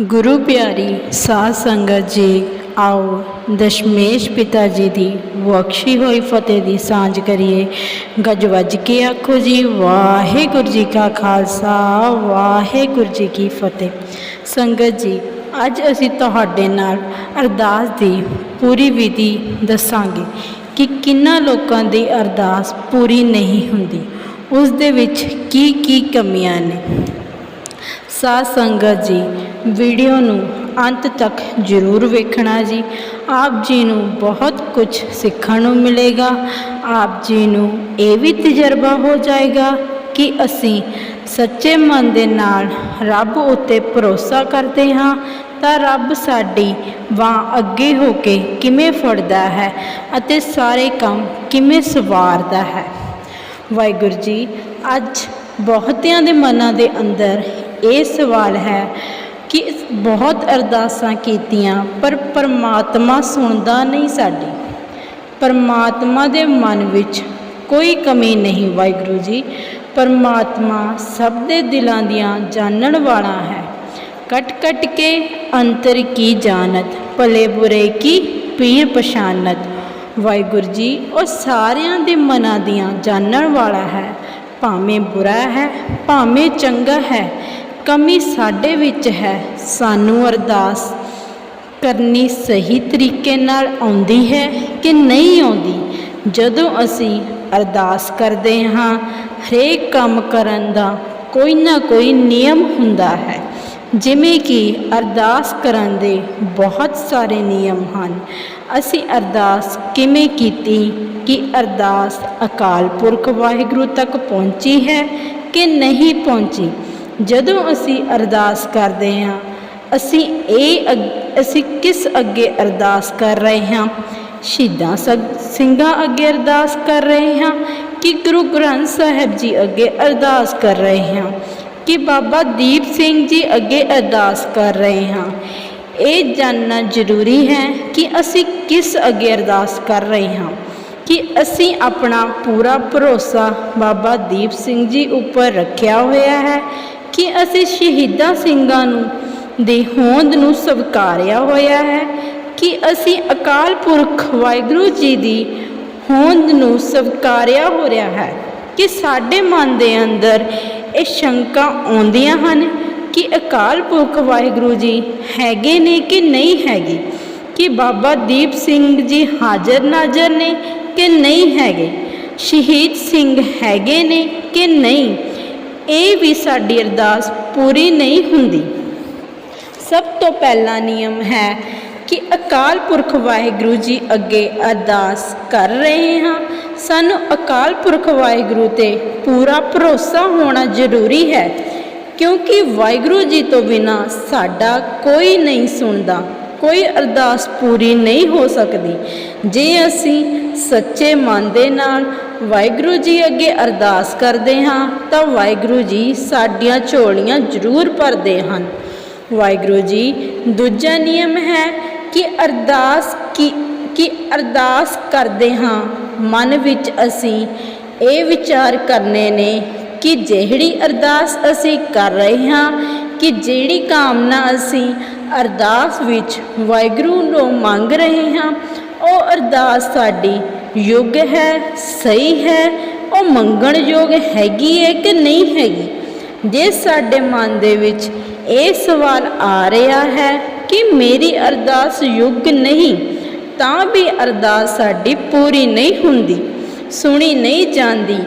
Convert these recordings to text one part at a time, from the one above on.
ਗੁਰੂ ਪਿਆਰੀ ਸਾਧ ਸੰਗਤ ਜੀ, ਆਓ ਦਸ਼ਮੇਸ਼ ਪਿਤਾ ਜੀ ਦੀ ਬਖਸ਼ੀ ਹੋਈ ਫਤਿਹ ਦੀ ਸਾਂਝ ਕਰੀਏ। ਗੱਜ ਵੱਜ ਕੇ ਆਖੋ ਜੀ, ਵਾਹਿਗੁਰੂ ਜੀ ਕਾ ਖਾਲਸਾ, ਵਾਹਿਗੁਰੂ ਜੀ ਕੀ ਫਤਿਹ। ਸੰਗਤ ਜੀ, ਅੱਜ ਅਸੀਂ ਤੁਹਾਡੇ ਨਾਲ ਅਰਦਾਸ ਦੀ ਪੂਰੀ ਵਿਧੀ ਦੱਸਾਂਗੇ ਕਿ ਕਿੰਨਾ ਲੋਕਾਂ ਦੀ ਅਰਦਾਸ ਪੂਰੀ ਨਹੀਂ ਹੁੰਦੀ, ਉਸ ਦੇ ਵਿੱਚ ਕੀ ਕੀ ਕਮੀਆਂ ਨੇ। ਸਾਧ ਸੰਗਤ ਜੀ ਵੀਡੀਓ ਨੂੰ ਅੰਤ ਤੱਕ ਜ਼ਰੂਰ ਵੇਖਣਾ ਜੀ। ਆਪ ਜੀ ਨੂੰ ਬਹੁਤ ਕੁਝ ਸਿੱਖਣ ਨੂੰ ਮਿਲੇਗਾ। ਆਪ ਜੀ ਨੂੰ ਇਹ ਵੀ ਤਜਰਬਾ ਹੋ ਜਾਏਗਾ ਕਿ ਅਸੀਂ ਸੱਚੇ ਮਨ ਦੇ ਨਾਲ ਰੱਬ ਉੱਤੇ ਭਰੋਸਾ ਕਰਦੇ ਹਾਂ ਤਾਂ ਰੱਬ ਸਾਡੀ ਬਾਂਹ ਅੱਗੇ ਹੋ ਕੇ ਕਿਵੇਂ ਫੜਦਾ ਹੈ ਅਤੇ ਸਾਰੇ ਕੰਮ ਕਿਵੇਂ ਸਵਾਰਦਾ ਹੈ। ਵਾਹਿਗੁਰੂ ਜੀ, ਅੱਜ ਬਹੁਤਿਆਂ ਦੇ ਮਨਾਂ ਦੇ ਅੰਦਰ ਇਹ ਸਵਾਲ ਹੈ ਕਿ ਬਹੁਤ ਅਰਦਾਸਾਂ ਕੀਤੀਆਂ, ਪਰ ਪਰਮਾਤਮਾ ਸੁਣਦਾ ਨਹੀਂ ਸਾਡੀ। ਪਰਮਾਤਮਾ ਦੇ ਮਨ ਵਿੱਚ ਕੋਈ ਕਮੀ ਨਹੀਂ, ਵਾਹਿਗੁਰੂ ਜੀ। ਪਰਮਾਤਮਾ ਸਭ ਦੇ ਦਿਲਾਂ ਦੀਆਂ ਜਾਣਨ ਵਾਲਾ ਹੈ। ਕਟ ਕਟ ਕੇ ਅੰਤਰ ਕੀ ਜਾਣਤ, ਭਲੇ ਬੁਰੇ ਕੀ ਪੀਰ ਪਛਾਨਤ। ਵਾਹਿਗੁਰੂ ਜੀ, ਉਹ ਸਾਰਿਆਂ ਦੇ ਮਨਾਂ ਦੀਆਂ ਜਾਣਨ ਵਾਲਾ ਹੈ। ਭਾਵੇਂ ਬੁਰਾ ਹੈ, ਭਾਵੇਂ ਚੰਗਾ ਹੈ ਕਮੀ ਸਾਡੇ ਵਿੱਚ ਹੈ। ਸਾਨੂੰ ਅਰਦਾਸ ਕਰਨੀ ਸਹੀ ਤਰੀਕੇ ਨਾਲ ਆਉਂਦੀ ਹੈ ਕਿ ਨਹੀਂ ਆਉਂਦੀ। ਜਦੋਂ ਅਸੀਂ ਅਰਦਾਸ ਕਰਦੇ ਹਾਂ, ਹਰੇਕ ਕੰਮ ਕਰਨ ਦਾ ਕੋਈ ਨਾ ਕੋਈ ਨਿਯਮ ਹੁੰਦਾ ਹੈ। ਜਿਵੇਂ ਕਿ ਅਰਦਾਸ ਕਰਨ ਦੇ ਬਹੁਤ ਸਾਰੇ ਨਿਯਮ ਹਨ। ਅਸੀਂ ਅਰਦਾਸ ਕਿਵੇਂ ਕੀਤੀ ਕਿ ਅਰਦਾਸ ਅਕਾਲ ਪੁਰਖ ਵਾਹਿਗੁਰੂ ਤੱਕ ਪਹੁੰਚੀ ਹੈ ਕਿ ਨਹੀਂ ਪਹੁੰਚੀ? ਜਦੋਂ ਅਸੀਂ ਅਰਦਾਸ ਕਰਦੇ ਹਾਂ, ਅਸੀਂ ਇਹ ਅਸੀਂ ਕਿਸ ਅੱਗੇ ਅਰਦਾਸ ਕਰ ਰਹੇ ਹਾਂ? ਸ਼ਹੀਦਾਂ ਸਗ- ਸਿੰਘਾਂ ਅੱਗੇ ਅਰਦਾਸ ਕਰ ਰਹੇ ਹਾਂ ਕਿ ਗੁਰੂ ਗ੍ਰੰਥ ਸਾਹਿਬ ਜੀ ਅੱਗੇ ਅਰਦਾਸ ਕਰ ਰਹੇ ਹਾਂ? ਕਿ ਬਾਬਾ ਦੀਪ ਸਿੰਘ ਜੀ ਅੱਗੇ ਅਰਦਾਸ ਕਰ ਰਹੇ ਹਾਂ? ਇਹ ਜਾਣਨਾ ਜ਼ਰੂਰੀ ਹੈ ਕਿ ਅਸੀਂ ਕਿਸ ਅੱਗੇ ਅਰਦਾਸ ਕਰ ਰਹੇ ਹਾਂ? ਕਿ ਅਸੀਂ ਆਪਣਾ ਪੂਰਾ ਭਰੋਸਾ ਬਾਬਾ ਦੀਪ ਸਿੰਘ ਜੀ ਉੱਪਰ ਰੱਖਿਆ ਹੋਇਆ ਹੈ ਕਿ ਅਸੀਂ ਸ਼ਹੀਦਾਂ ਸਿੰਘਾਂ ਨੂੰ, ਦੀ ਹੋਂਦ ਨੂੰ ਸਵਕਾਰਿਆ ਹੋਇਆ ਹੈ ਕਿ ਅਸੀਂ ਅਕਾਲ ਪੁਰਖ ਵਾਹਿਗੁਰੂ ਜੀ ਦੀ ਹੋਂਦ ਨੂੰ ਸਵਕਾਰਿਆ ਹੋ ਰਿਹਾ ਹੈ ਕਿ ਸਾਡੇ ਮਨ ਦੇ ਅੰਦਰ ਇਹ ਸ਼ੰਕਾ ਆਉਂਦੀਆਂ ਹਨ ਕਿ ਅਕਾਲ ਪੁਰਖ ਵਾਹਿਗੁਰੂ ਜੀ ਹੈਗੇ ਨੇ ਕਿ ਨਹੀਂ ਹੈਗੇ, ਕਿ ਬਾਬਾ ਦੀਪ ਸਿੰਘ ਜੀ ਹਾਜ਼ਰ ਨਾਜ਼ਰ ਨੇ ਕਿ ਨਹੀਂ ਹੈਗੇ, ਸ਼ਹੀਦ ਸਿੰਘ ਹੈਗੇ ਨੇ ਕਿ ਨਹੀਂ ਇਹ ਵੀ ਸਾਡੀ ਅਰਦਾਸ ਪੂਰੀ ਨਹੀਂ ਹੁੰਦੀ। ਸਭ ਤੋਂ ਪਹਿਲਾ ਨਿਯਮ ਹੈ ਕਿ ਅਕਾਲ ਪੁਰਖ ਵਾਹਿਗੁਰੂ ਜੀ ਅੱਗੇ ਅਰਦਾਸ ਕਰ ਰਹੇ ਹਾਂ। ਸਾਨੂੰ ਅਕਾਲ ਪੁਰਖ ਵਾਹਿਗੁਰੂ ਤੇ ਪੂਰਾ ਭਰੋਸਾ ਹੋਣਾ ਜ਼ਰੂਰੀ ਹੈ, ਕਿਉਂਕਿ ਵਾਹਿਗੁਰੂ ਜੀ ਤੋਂ ਬਿਨਾ ਸਾਡਾ ਕੋਈ ਨਹੀਂ ਸੁਣਦਾ। ਕੋਈ ਅਰਦਾਸ ਪੂਰੀ ਨਹੀਂ ਹੋ ਸਕਦੀ। ਜੇ ਅਸੀਂ ਸੱਚੇ ਮਨ ਦੇ ਨਾਲ ਵਾਹਿਗੁਰੂ ਜੀ ਅੱਗੇ ਅਰਦਾਸ ਕਰਦੇ ਹਾਂ, ਤਾਂ ਵਾਹਿਗੁਰੂ ਜੀ ਸਾਡੀਆਂ ਝੋਲੀਆਂ ਜ਼ਰੂਰ ਭਰਦੇ ਹਨ। ਵਾਹਿਗੁਰੂ ਜੀ, ਦੂਜਾ ਨਿਯਮ ਹੈ ਕਿ ਅਰਦਾਸ ਕੀ, ਕਿ ਅਰਦਾਸ ਕਰਦੇ ਹਾਂ। ਮਨ ਵਿੱਚ ਅਸੀਂ ਇਹ ਵਿਚਾਰ ਕਰਨੇ ਨੇ ਕਿ ਜਿਹੜੀ ਅਰਦਾਸ ਅਸੀਂ ਕਰ ਰਹੇ ਹਾਂ, ਕਿ ਜਿਹੜੀ ਕਾਮਨਾ ਅਸੀਂ ਅਰਦਾਸ ਵਿੱਚ ਵਾਹਿਗੁਰੂ ਨੂੰ ਮੰਗ ਰਹੇ ਹਾਂ। ਉਹ ਅਰਦਾਸ ਸਾਡੀ ਯੋਗ ਹੈ, ਸਹੀ ਹੈ, ਉਹ ਮੰਗਣ ਯੋਗ ਹੈਗੀ ਹੈ ਕਿ ਨਹੀਂ ਹੈਗੀ? ਜੇ ਸਾਡੇ ਮਨ ਦੇ ਵਿੱਚ ਇਹ ਸਵਾਲ ਆ ਰਿਹਾ ਹੈ ਕਿ ਮੇਰੀ ਅਰਦਾਸ ਯੋਗ ਨਹੀਂ, ਤਾਂ ਵੀ ਅਰਦਾਸ ਸਾਡੀ ਪੂਰੀ ਨਹੀਂ ਹੁੰਦੀ, ਸੁਣੀ ਨਹੀਂ ਜਾਂਦੀ।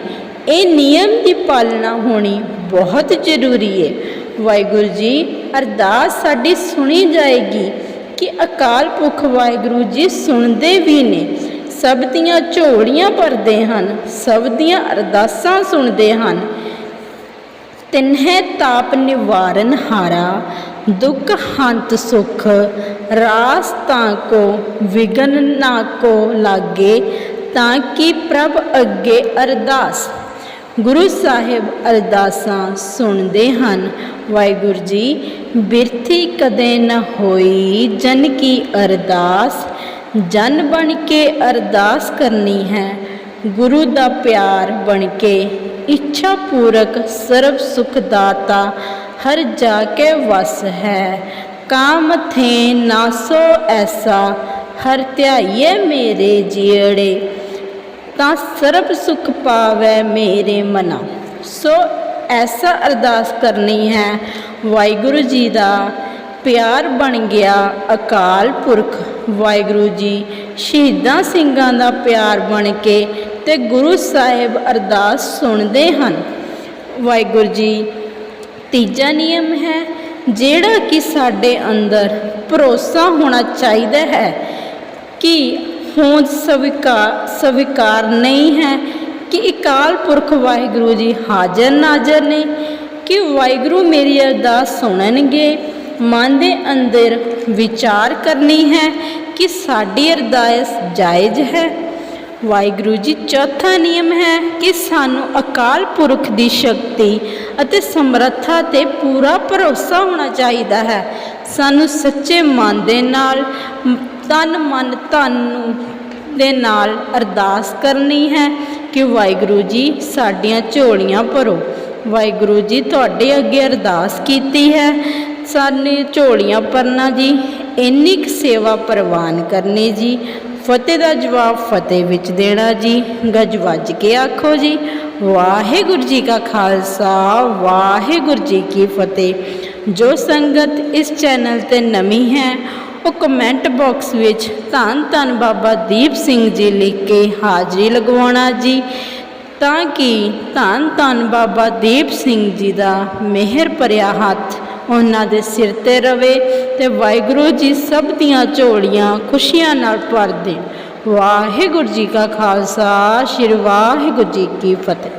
ਇਹ ਨਿਯਮ ਦੀ ਪਾਲਣਾ ਹੋਣੀ ਬਹੁਤ ਜ਼ਰੂਰੀ ਹੈ। ਵਾਹਿਗੁਰੂ ਜੀ ਅਰਦਾਸ ਸਾਡੀ ਸੁਣੀ ਜਾਏਗੀ ਕਿ ਅਕਾਲ ਪੁਰਖ ਵਾਹਿਗੁਰੂ ਜੀ ਸੁਣਦੇ ਵੀ ਨੇ। ਸਭ ਦੀਆਂ ਝੋਲੀਆਂ ਭਰਦੇ ਹਨ, ਸਭ ਦੀਆਂ ਅਰਦਾਸਾਂ ਸੁਣਦੇ ਹਨ। ਤਿਨਹਿ ਤਾਪ ਨਿਵਾਰਨ ਹਾਰਾ, ਦੁੱਖ ਹੰਤ ਸੁਖ, ਰਾਸ ਤਾਂ ਕੋ ਵਿਗਨ ਨਾ ਕੋ ਲਾਗੇ, ਤਾਂ ਕਿ ਪ੍ਰਭ ਅੱਗੇ ਅਰਦਾਸ ਗੁਰੂ ਸਾਹਿਬ ਅਰਦਾਸਾਂ ਸੁਣਦੇ ਹਨ। ਵਾਹਿਗੁਰੂ ਜੀ, ਬਿਰਥੀ ਕਦੇ ਨਾ ਹੋਈ ਜਨ ਕੀ ਅਰਦਾਸ। ਜਨ ਬਣ ਕੇ ਅਰਦਾਸ ਕਰਨੀ ਹੈ। ਗੁਰੂ ਦਾ ਪਿਆਰ ਬਣ ਕੇ ਇੱਛਾ ਪੂਰਕ ਸਰਬ ਸੁਖ ਦਾਤਾ ਹਰ ਜਾ ਕੇ ਵਸ ਹੈ। ਕਾਮ ਥੇ ਨਾ ਸੋ ਐਸਾ, ਹਰ ਧਿਆਈਏ ਮੇਰੇ ਜੀੜੇ। ਤਾਂ ਸਰਬ ਸੁਖ ਪਾਵੈ ਮੇਰੇ ਮਨਾ। ਸੋ ਐਸਾ ਅਰਦਾਸ ਕਰਨੀ ਹੈ, ਵਾਹਿਗੁਰੂ ਜੀ ਦਾ ਪਿਆਰ ਬਣ ਗਿਆ ਅਕਾਲ ਪੁਰਖ। ਵਾਹਿਗੁਰੂ ਜੀ ਸ਼ਹੀਦਾਂ ਸਿੰਘਾਂ ਦਾ ਪਿਆਰ ਬਣ ਕੇ ਤੇ ਗੁਰੂ ਸਾਹਿਬ ਅਰਦਾਸ ਸੁਣਦੇ ਹਨ। ਵਾਹਿਗੁਰੂ ਜੀ, ਤੀਜਾ ਨਿਯਮ ਹੈ, ਜਿਹੜਾ ਕਿ ਸਾਡੇ ਅੰਦਰ ਭਰੋਸਾ ਹੋਣਾ ਚਾਹੀਦਾ ਹੈ ਕਿ ਹੋਂਦ ਸਵੀਕਾਰ ਸਵੀਕਾਰ ਨਹੀਂ ਹੈ ਕਿ ਅਕਾਲ ਪੁਰਖ ਵਾਹਿਗੁਰੂ ਜੀ ਹਾਜ਼ਰ ਨਾਜ਼ਰ ਨੇ, ਕਿ ਵਾਹਿਗੁਰੂ ਮੇਰੀ ਅਰਦਾਸ ਸੁਣਨਗੇ। ਮਨ ਦੇ ਅੰਦਰ ਵਿਚਾਰ ਕਰਨੀ ਹੈ ਕਿ ਸਾਡੀ ਅਰਦਾਸ ਜਾਇਜ਼ ਹੈ। ਵਾਹਿਗੁਰੂ ਜੀ, ਚੌਥਾ ਨਿਯਮ ਹੈ ਕਿ ਸਾਨੂੰ ਅਕਾਲ ਪੁਰਖ ਦੀ ਸ਼ਕਤੀ ਅਤੇ ਸਮਰੱਥਾ ਤੇ ਪੂਰਾ ਭਰੋਸਾ ਹੋਣਾ ਚਾਹੀਦਾ ਹੈ। ਸਾਨੂੰ ਸੱਚੇ ਮਨ ਦੇ ਨਾਲ ਤਨ ਮਨ ਧਨ ਨੂੰ ਦੇ ਨਾਲ ਅਰਦਾਸ ਕਰਨੀ ਹੈ ਕਿ ਵਾਹਿਗੁਰੂ ਜੀ ਸਾਡੀਆਂ ਝੋਲੀਆਂ ਭਰੋ। ਵਾਹਿਗੁਰੂ ਜੀ ਤੁਹਾਡੇ ਅੱਗੇ ਅਰਦਾਸ ਕੀਤੀ ਹੈ। ਸਾਡੀ ਝੋਲੀਆਂ ਭਰਨਾ ਜੀ, ਇੰਨੀ ਕੁ ਸੇਵਾ ਪ੍ਰਵਾਨ ਕਰਨੀ ਜੀ। ਫਤਿਹ ਦਾ ਜਵਾਬ ਫਤਿਹ ਵਿੱਚ ਦੇਣਾ ਜੀ। ਗੱਜ ਵੱਜ ਕੇ ਆਖੋ ਜੀ, ਵਾਹਿਗੁਰੂ ਜੀ ਕਾ ਖਾਲਸਾ, ਵਾਹਿਗੁਰੂ ਜੀ ਕੀ ਫਤਿਹ। ਜੋ ਸੰਗਤ ਇਸ ਚੈਨਲ ਤੇ ਨਵੀਂ ਹੈ ਉਹ ਕਮੈਂਟ ਬਾਕਸ ਵਿੱਚ ਧੰਨ ਧੰਨ ਬਾਬਾ ਦੀਪ ਸਿੰਘ ਜੀ ਲਿਖ ਕੇ ਹਾਜ਼ਰੀ ਲਗਵਾਉਣਾ ਜੀ। ਤਾਂ ਕਿ ਧੰਨ ਧੰਨ ਬਾਬਾ ਦੀਪ ਸਿੰਘ ਜੀ ਦਾ ਮਿਹਰ ਭਰਿਆ ਹੱਥ ਉਹਨਾਂ ਦੇ ਸਿਰ ਤੇ ਰਵੇ ਤੇ ਵਾਹਿਗੁਰੂ ਜੀ ਸਭ ਦੀਆਂ ਝੋਲੀਆਂ ਖੁਸ਼ੀਆਂ ਨਾਲ ਭਰ ਦੇਣ। ਵਾਹਿਗੁਰੂ ਜੀ ਕਾ ਖਾਲਸਾ, ਸ਼੍ਰੀ ਵਾਹਿਗੁਰੂ ਜੀ ਕੀ ਫਤਿਹ।